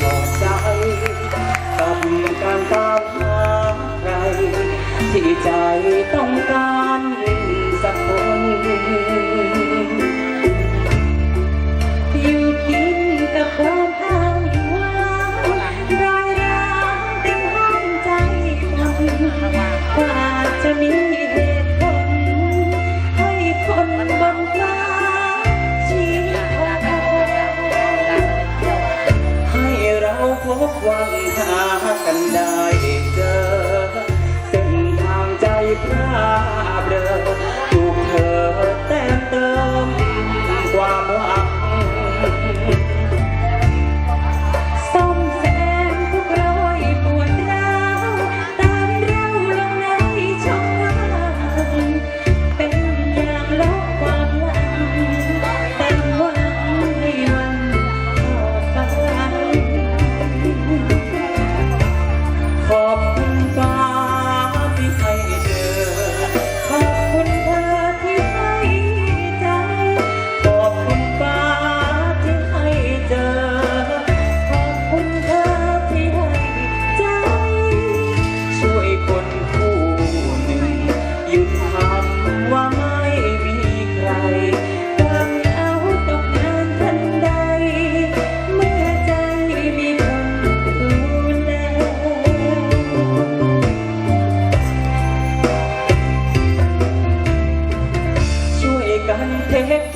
ถอดใจกับการตามหาใครที่ใจต้องการักกันได้เเจอเส้นทางใจพระ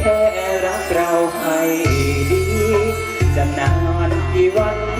แค่รักเราให้ดี จะนานกี่วัน